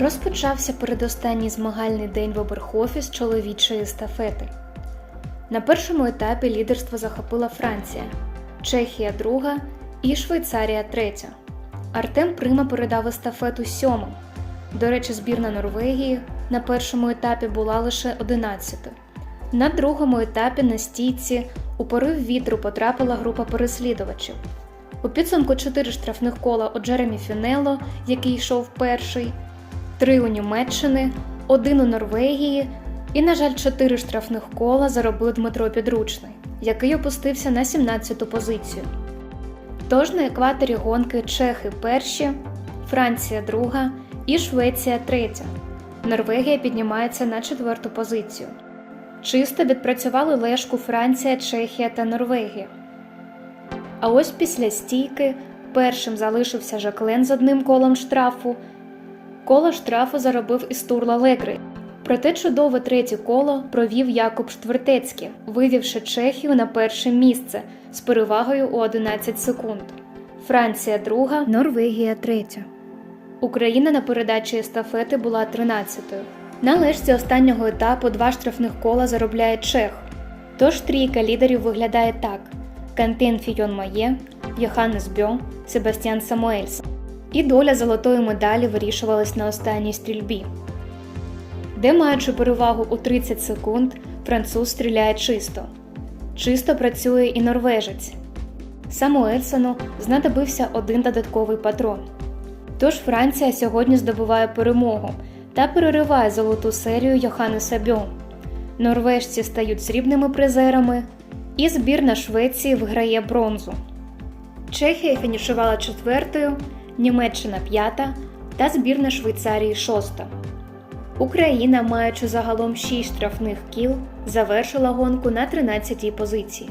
Розпочався передостанній змагальний день в Оберхофі з чоловічої естафети. На першому етапі лідерство захопила Франція, Чехія друга і Швейцарія третя. Артем Прима передав естафету сьомим. До речі, збірна Норвегії на першому етапі була лише 11. На другому етапі на стійці у порив вітру потрапила група переслідувачів. У підсумку чотири штрафних кола у Джеремі Фінелло, який йшов перший, три у Німеччини, один у Норвегії і, на жаль, чотири штрафних кола заробив Дмитро Підручний, який опустився на 17-ту позицію. Тож на екваторі гонки Чехи перші, Франція друга і Швеція третя. Норвегія піднімається на четверту позицію. Чисто відпрацювали лешку Франція, Чехія та Норвегія. А ось після стійки першим залишився Жаклен з одним колом штрафу. Коло штрафу заробив і Стурла Легри. Проте чудове третє коло провів Якуб Штвертецький, вивівши Чехію на перше місце з перевагою у 11 секунд. Франція друга, Норвегія третя. Україна на передачі естафети була 13-ю. На лежці останнього етапу два штрафних кола заробляє Чех. Тож трійка лідерів виглядає так: Кантен Фійон Має, Йоханнес Бьо, Себастьян Самуельс. І доля золотої медалі вирішувалась на останній стрільбі, де, маючи перевагу у 30 секунд, француз стріляє чисто. Чисто працює і норвежець. Самуельсону знадобився один додатковий патрон. Тож Франція сьогодні здобуває перемогу та перериває золоту серію Йоханнеса Бьо. Норвежці стають срібними призерами, і збірна Швеції виграє бронзу. Чехія фінішувала четвертою, Німеччина п'ята та збірна Швейцарії шоста. Україна, маючи загалом 6 штрафних кіл, завершила гонку на 13-й позиції.